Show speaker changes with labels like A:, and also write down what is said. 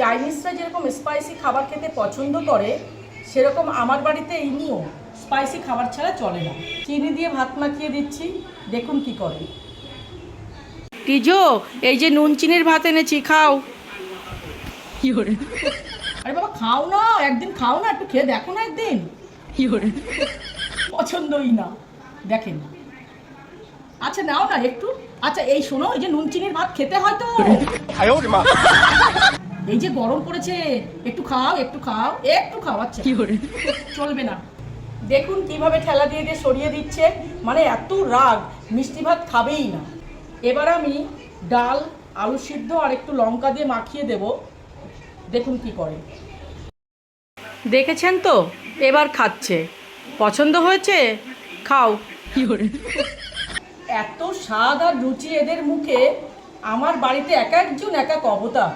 A: চাইনিজরা যেরকম স্পাইসি খাবার খেতে পছন্দ করে সেরকম আমার বাড়িতে এই নিয়েও স্পাইসি খাবার ছাড়া চলে না। চিনি দিয়ে ভাত মাখিয়ে দিচ্ছি দেখুন কি করে। টিজো এই যে নুন চিনির ভাত এনেছি খাও। কি করে? আরে বাবা খাও না একদিন খাও না একটু খেয়ে দেখো না একদিন। কি করে? পছন্দই না। দেখেন। না আচ্ছা নাও না একটু। আচ্ছা এই শোনো এই যে নুন চিনির ভাত খেতে হয় তো। এই যে গরম পড়েছে একটু খাও একটু খাও একটু খাও আচ্ছা। কি করে? চলবে না। দেখুন কীভাবে ঠেলা দিয়ে দিয়ে সরিয়ে দিচ্ছে মানে এত রাগ মিষ্টি ভাত খাবেই না। এবার আমি ডাল আলু সিদ্ধ আর একটু লঙ্কা দিয়ে মাখিয়ে দেব। দেখুন কি করে। দেখেছেন তো? এবার খাচ্ছে। পছন্দ হয়েছে? খাও। কি করে? এত স্বাদ আর রুচি এদের মুখে আমার বাড়িতে এক একজন এক এক অবতার।